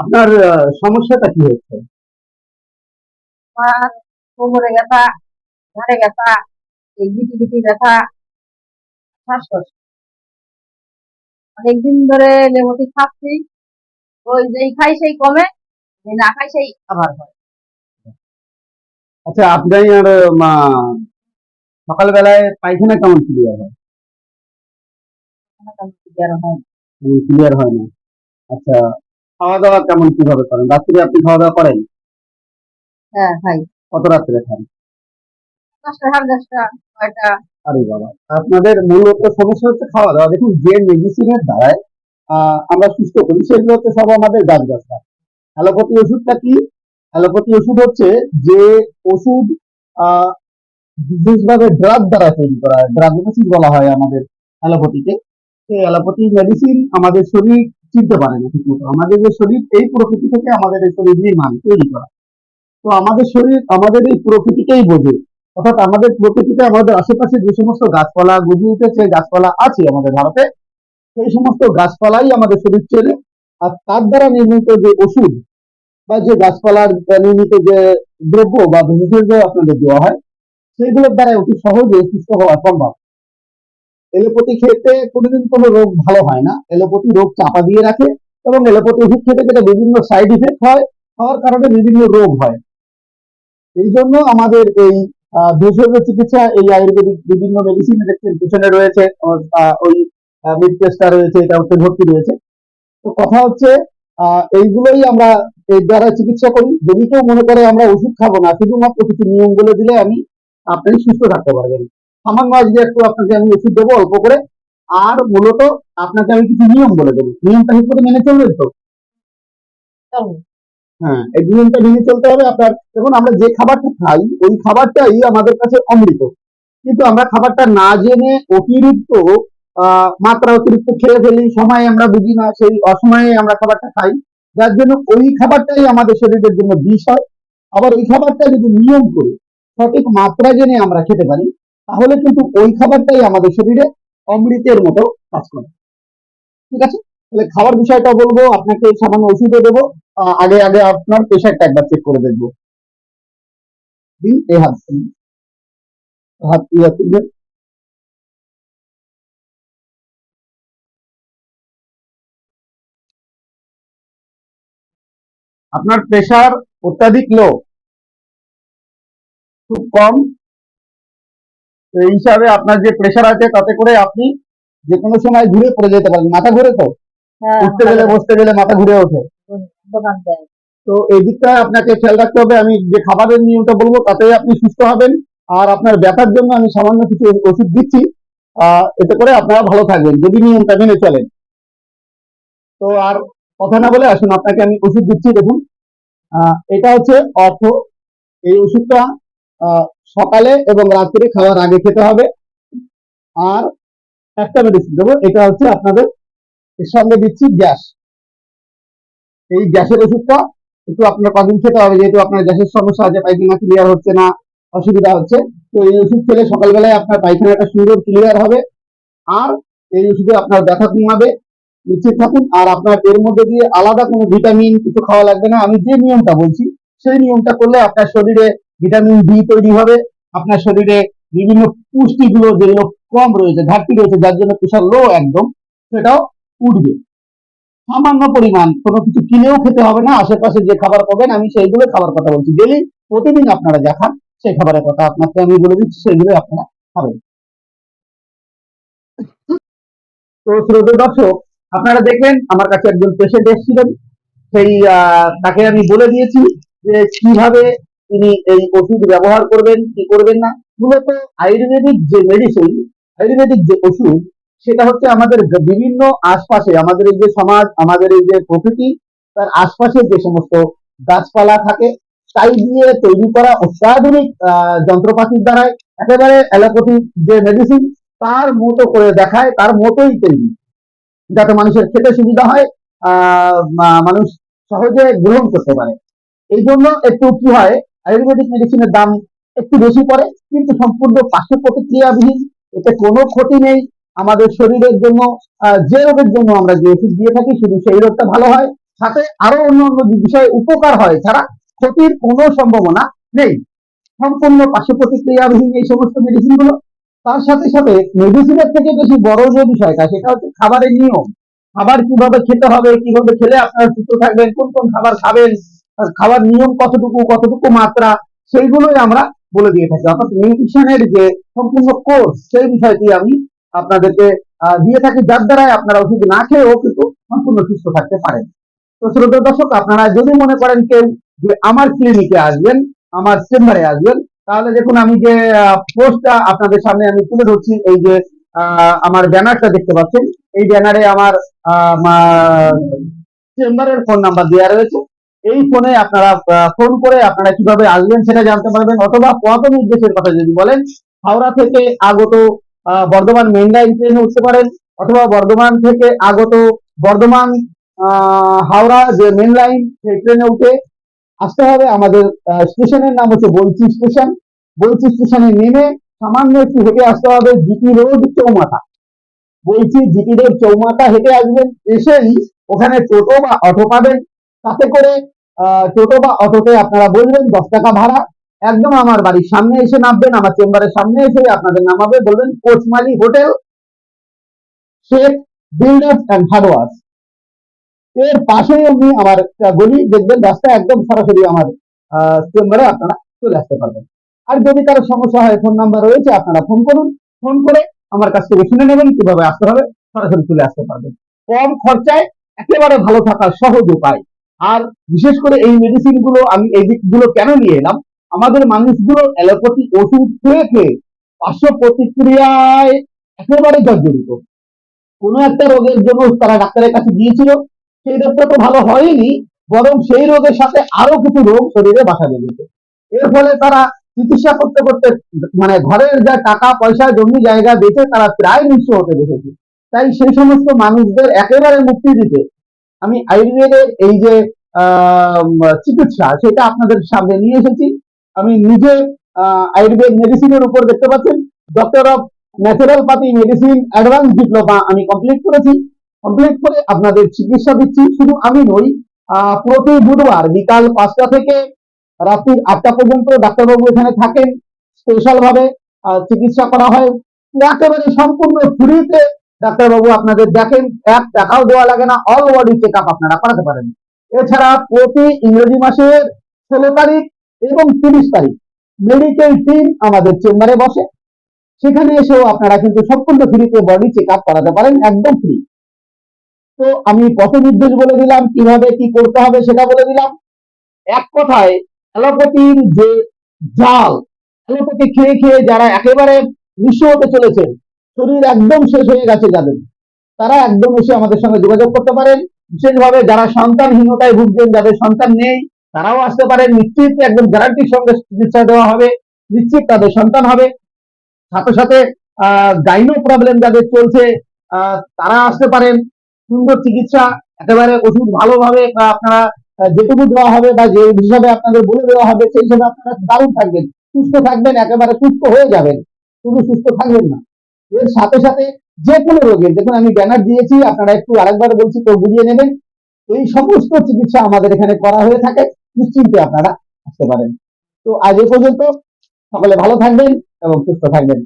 আপনার সমস্যাটা কি হচ্ছে? কোমরে ব্যথা ঘাড়ে ব্যথা এই গিটি গিটি ব্যথা শ্বাসকষ্ট। অনেকদিন ধরে খাচ্ছি ওই যেই খাই সেই কমে না খাই সেই আবার হয়। আচ্ছা আপনার সকালবেলায় পায়খানা কেমন ক্লিয়ার হয়। ক্লিয়ার হয় না। আচ্ছা খাওয়া দাওয়া কেমন কীভাবে করেন? রাত্রে আপনি খাওয়া দাওয়া করেন? হ্যাঁ খাই কত রাত্রে খান? দশটা সাড়ে দশটা ছয়টা আরে বাবা আপনাদের মূলত সমস্যা হচ্ছে খাওয়া দাওয়া দেখুন যে মেডিসিনের দ্বারায় আমরা সুস্থ করি সেগুলো হচ্ছে সব আমাদের গাছ অ্যালোপ্যাথি ওষুধটা কি? অ্যালোপ্যাথি ওষুধ হচ্ছে যে ওষুধ আহ, বিশেষভাবে ড্রাগ দ্বারা তৈরি করা হয়। ড্রাগ মেডিসিন বলা হয় আমাদের অ্যালোপ্যাথিতে সেই অ্যালোপ্যাথি মেডিসিন আমাদের শরীর চিনতে পারে না ঠিকমতো। আমাদের যে শরীর, এই প্রকৃতি থেকে আমাদের এই শরীর নির্মাণ তৈরি করা। তো আমাদের শরীর, আমাদের এই প্রকৃতিকেই বোঝে। অর্থাৎ আমাদের প্রকৃতিতে আমাদের আশেপাশে যে সমস্ত গাছপালা গজিয়ে উঠেছে, গাছপালা আছে আমাদের ভারতে, সেই সমস্ত গাছপালাই আমাদের শরীর চেনে। আর তার দ্বারা নির্মিত যে ওষুধ বা যে গাছপালার নির্মিত যে দ্রব্য বা ভেষজ আপনাদের দেওয়া হয়, সেইগুলোর দ্বারা অতি সহজে সুস্থ হওয়া সম্ভব। এলোপ্যাথি খেতে কোনোদিন কোনো রোগ ভালো হয় না। এলোপতি রোগ চাপা দিয়ে রাখে এবং এলোপতি ওষুধ খেতে খেতে বিভিন্ন সাইড ইফেক্ট হয়, হওয়ার কারণে বিভিন্ন রোগ হয়। এই জন্য আমাদের এই ভেষজ চিকিৎসা এই আয়ুর্বেদিক বিভিন্ন মেডিসিন দেখছেন পিছনে রয়েছে। ওই মিড রয়েছে, এটা হচ্ছে ভর্তি রয়েছে। তো কথা হচ্ছে এইগুলোই আমরা এই দ্বারা চিকিৎসা করি। যদি কেউ মনে করে আমরা ওষুধ খাব না, শুধুমাত্র কিছু নিয়ম দিলে আমি, আপনি সুস্থ থাকতে পারবেন। সামান্য আজকে একটু আপনাকে আমি ওষুধ দেবো, অল্প করে। আর মূলত আপনাকে আমি কিছু নিয়ম বলে দেবো। নিয়মটা ঠিক মেনে চলবেন তো। হ্যাঁ এই নিয়মটা মেনে চলতে হবে আপনার। দেখুন, আমরা যে খাবারটা খাই, ওই খাবারটাই আমাদের কাছে অমৃত। কিন্তু আমরা খাবারটা না জেনে অতিরিক্ত মাত্রা অতিরিক্ত খেয়ে ফেলি, সময় আমরা বুঝি না, সেই অসময়ে আমরা খাবারটা খাই। যার জন্য ওই খাবারটাই আমাদের শরীরের জন্য বিষ হয়। আবার ওই খাবারটা যদি নিয়ম করে, সঠিক মাত্রা জেনে আমরা খেতে পারি তাহলে কিন্তু ওই খাবারটাই আমাদের শরীরে অমৃতের মতো কাজ করে। ঠিক আছে? তাহলে খাবার বিষয়টা বলব, আপনাকে সামান্য ওষুধও দেবো আগে আগে আপনার প্রেশারটা একবার চেক করে দেখব। আপনার প্রেশার অত্যাধিক লো খুব কম। হিসাবে আপনার যে প্রেশার আছে তাতে করে আপনি যে কোনো সময় ঘুরে পড়ে যেতে পারেন। মাথা ঘুরে তো? হ্যাঁ উঠতে গেলে বসতে গেলে মাথা ঘুরে ওঠে। তো এই দিকটা আপনাকে খেয়াল রাখতে হবে। আমি যে খাবারের নিয়মটা বলব তাতেই আপনি সুস্থ হবেন। আর আপনার ব্যথার জন্য আমি সামান্য কিছু ওষুধ দিচ্ছি। আহ, এতে করে আপনারা ভালো থাকবেন যদি নিয়মটা মেনে চলেন। তো আর কথা না বলে আসুন আপনাকে আমি ওষুধ দিচ্ছি দেখুন। আহ, এটা হচ্ছে অর্থ। এই ওষুধটা সকালে এবং রাত্রে খাওয়ার আগে খেতে হবে। আর একটা মেডিসিন দেবো, এটা হচ্ছে আপনাদের এর সঙ্গে দিচ্ছি গ্যাস। এই গ্যাসের ওষুধটা একটু আপনার কদিন খেতে হবে, যেহেতু আপনার গ্যাসের সমস্যা আছে পায়খানা ক্লিয়ার হচ্ছে না, অসুবিধা হচ্ছে। তো এই ওষুধ খেলে সকালবেলায় আপনার পায়খানাটা সুন্দর ক্লিয়ার হবে। আর এই ওষুধে আপনার ব্যথা কমাবে, নিশ্চিত থাকুন। আর আপনার এর মধ্যে দিয়ে আলাদা কোনো ভিটামিন কিছু খাওয়া লাগবে না। আমি যে নিয়মটা বলছি, সেই নিয়মটা করলে আপনার শরীরে ভিটামিন ডি তৈরি হবে। আপনার শরীরে বিভিন্ন পুষ্টিগুলো যেগুলো কম রয়েছে, ঘাটতি রয়েছে, যার জন্য প্রেশার লো একদম, সেটাও উঠবে। সামান্য পরিমাণ কোনো কিছু কিনেও খেতে হবে না। আশেপাশে যে খাবার পাবেন, আমি সেইগুলো খাবার কথা বলছি। ডেলি প্রতিদিন আপনারা যা খান, সেই খাবারের কথা আপনাকে আমি বলে দিচ্ছি সেইগুলো আপনারা খাবেন। তো শ্রোত দর্শক, আপনারা দেখলেন, আমার কাছে একজন পেশেন্ট এসেছিলেন। সেই তাকে আমি বলে দিয়েছি যে কীভাবে তিনি এই ওষুধ ব্যবহার করবেন, কি করবেন না? মূলত আয়ুর্বেদিক যে মেডিসিন আয়ুর্বেদিক যে ওষুধ, সেটা হচ্ছে আমাদের বিভিন্ন আশপাশে, আমাদের এই যে সমাজ, আমাদের এই যে প্রকৃতি, তার আশপাশে যে সমস্ত গাছপালা থাকে, তাই দিয়ে তৈরি করা অত্যাধুনিক যন্ত্রপাতির দ্বারাই একেবারে অ্যালোপ্যাথিক যে মেডিসিন তার মতো করে দেখায়, তার মতোই তৈরি। যাতে মানুষের খেতে সুবিধা হয় মানুষ সহজে গ্রহণ করতে পারে। এই জন্য একটু কি হয় আয়ুর্বেদিক মেডিসিনের দাম একটু বেশি পড়ে, কিন্তু সম্পূর্ণ পার্শ্ব প্রতিক্রিয়াবিহীন, এতে কোনো ক্ষতি নেই। আমাদের শরীরের জন্য যে রোগের জন্য আমরা যে ওষুধ দিয়ে থাকি, শুধু সেই রোগটা ভালো হয়। সাথে আরও অন্য অন্য বিষয়ে উপকার হয় ছাড়া ক্ষতির কোনো সম্ভাবনা নেই। সম্পূর্ণ পার্শ্ব প্রতিক্রিয়াবিহীন এই সমস্ত মেডিসিনগুলো তার সাথে সাথে মেডিসিনের থেকে বেশি বড় যে বিষয়টা, সেটা হচ্ছে খাবারের নিয়ম। খাবার কীভাবে খেতে হবে, কীভাবে খেলে আপনারা সুস্থ থাকবেন, কোন কোন খাবার খাবেন খাবার নিয়ম কতটুকু কতটুকু মাত্রা, সেইগুলোই আমরা বলে দিয়ে থাকি। অর্থাৎ নিউট্রিশনের যে সম্পূর্ণ কোর্স সেই বিষয়টি আমি আপনাদেরকে দিয়ে থাকি, যার দ্বারাই আপনারা ওষুধ না খেয়েও কিন্তু সম্পূর্ণ সুস্থ থাকতে পারেন। তো শ্রোতা দর্শক, আপনারা যদি মনে করেন কেউ যে আমার ক্লিনিকে আসবেন, আমার চেম্বারে আসবেন, তাহলে দেখুন আমি যে পোস্টটা আপনাদের সামনে আমি তুলে ধরছি, এই যে আমার ব্যানারটা দেখতে পাচ্ছেন। এই ব্যানারে আমার চেম্বারের ফোন নাম্বার দেওয়া রয়েছে। এই ফোনে আপনারা ফোন করে আপনারা কীভাবে আসবেন সেটা জানতে পারবেন অথবা পথ নির্দেশের কথা যদি বলেন, হাওড়া থেকে আগত বর্ধমান মেন লাইন ট্রেনে উঠতে পারেন অথবা বর্ধমান থেকে আগত বর্ধমান হাওড়া যে মেন লাইন সেই ট্রেনে উঠে আসতে হবে। আমাদের স্টেশনের নাম হচ্ছে বলচি স্টেশন বলচি স্টেশনে নেমে সামান্য একটু হেঁটে আসতে হবে জিটি রোড চৌমাথা। বলছি জিটি রোড চৌমাথা হেঁটে আসবেন, এসেই ওখানে টোটো বা অটো পাবেন। তাতে করে টোটো বা অটোতে আপনারা বলবেন, দশ টাকা ভাড়া। একদম আমার বাড়ির সামনে এসে নামবেন, আমার চেম্বারের সামনে এসে আপনাদের নামাবে, বলবেন, কোচমালি hotel, Sheikh builders and hardwares. এর পাশেই আপনি আমার গলি দেখবেন, রাস্তা একদম সরাসরি আমার চেম্বারে আপনারা চলে আসতে পারবেন। আর যদি কারও সমস্যা হয় ফোন নাম্বার রয়েছে, আপনারা ফোন করুন। ফোন করে আমার কাছ থেকে শুনে নেবেন, কীভাবে আসতে হবে, সরাসরি চলে আসতে পারবেন। কম খরচায় একেবারে ভালো থাকার সহজ উপায়। আর বিশেষ করে এই মেডিসিনগুলো আমি এই দিকগুলো কেন নিয়ে এলাম? আমাদের মানুষগুলো অ্যালোপ্যাথি ওষুধ খেয়ে খেয়ে পার্শ্ব প্রতিক্রিয়ায় একেবারে জর্জরিত। কোনো একটা রোগের জন্য তারা ডাক্তারের কাছে গিয়েছিল, সেই রোগটা তো ভালো হয়নি, বরং সেই রোগের সাথে আরও কিছু রোগ শরীরে বাসা বেঁধেছে এর ফলে তারা চিকিৎসা করতে করতে মানে ঘরের যা টাকা, পয়সা, জমি, জায়গা বেঁচে তারা প্রায় নিঃস্ব হতে বসেছে। তাই সেই সমস্ত মানুষদের একেবারে মুক্তি দিতে আমি আয়ুর্বেদের এই যে চিকিৎসা সেটা আপনাদের সামনে নিয়ে এসেছি। আমি নিজে আয়ুর্বেদ মেডিসিনের উপর দেখতে পাচ্ছেন। Doctor of naturopathy medicine advance diploma আমি কমপ্লিট করেছি। কমপ্লিট করে আপনাদের চিকিৎসা দিচ্ছি। শুধু আমি নই প্রতি বুধবার বিকাল পাঁচটা থেকে রাত্রি আটটা পর্যন্ত ডাক্তারবাবু এখানে থাকেন। স্পেশাল ভাবে চিকিৎসা করা হয়। একেবারে সম্পূর্ণ ফ্রিতে ডাক্তারবাবু, আপনাদের দেখেন, এক টাকাও দেওয়া লাগে না অল বডি চেক আপ আপনারা করাতে পারেন। এছাড়া প্রতি ইংরেজি মাসের ষোলো তারিখ এবং তিরিশ তারিখ মেডিকেল টিম আমাদের চেম্বারে বসে। সেখানে এসেও আপনারা কিন্তু সম্পূর্ণ ফ্রিতে বডি চেক আপ করাতে পারেন, একদম ফ্রি তো আমি পথ নির্দেশ বলে দিলাম, কীভাবে কি করতে হবে সেটা বলে দিলাম। এক কথায়, অ্যালোপ্যাথির যে জাল, অ্যালোপ্যাথি খেয়ে খেয়ে যারা একেবারে নিঃস্ব হতে চলেছে শরীর একদম শেষ হয়ে গেছে যাদের। তারা একদম এসে আমাদের সঙ্গে যোগাযোগ করতে পারেন। বিশেষভাবে যারা সন্তানহীনতায় ভুগছেন, যাদের সন্তান নেই, তারাও আসতে পারেন। নিশ্চিত একদম গ্যারান্টির সঙ্গে চিকিৎসা দেওয়া হবে। নিশ্চিত তাদের সন্তান হবে। সাথে সাথে গাইনো প্রবলেম যাদের চলছে তারা আসতে পারেন। সুন্দর চিকিৎসা, একেবারে ওষুধ ভালোভাবে বা আপনারা যেটুকু দেওয়া হবে বা যে হিসাবে আপনাদের বলে দেওয়া হবে, সেই হিসাবে আপনারা দারুণ থাকবেন। সুস্থ থাকবেন, একেবারে সুস্থ হয়ে যাবেন। শুধু সুস্থ থাকবেন না। এর সাথে সাথে যে কোনো রোগের, দেখুন আমি ব্যানার দিয়েছি, আপনারা একটু আরেকবার বলছি তো বুঝিয়ে নেবেন। এই সমস্ত চিকিৎসা আমাদের এখানে করা হয়ে থাকে, নিশ্চিন্তে আপনারা আসতে পারেন। তো আজ এ পর্যন্ত, সকলে ভালো থাকবেন এবং সুস্থ থাকবেন।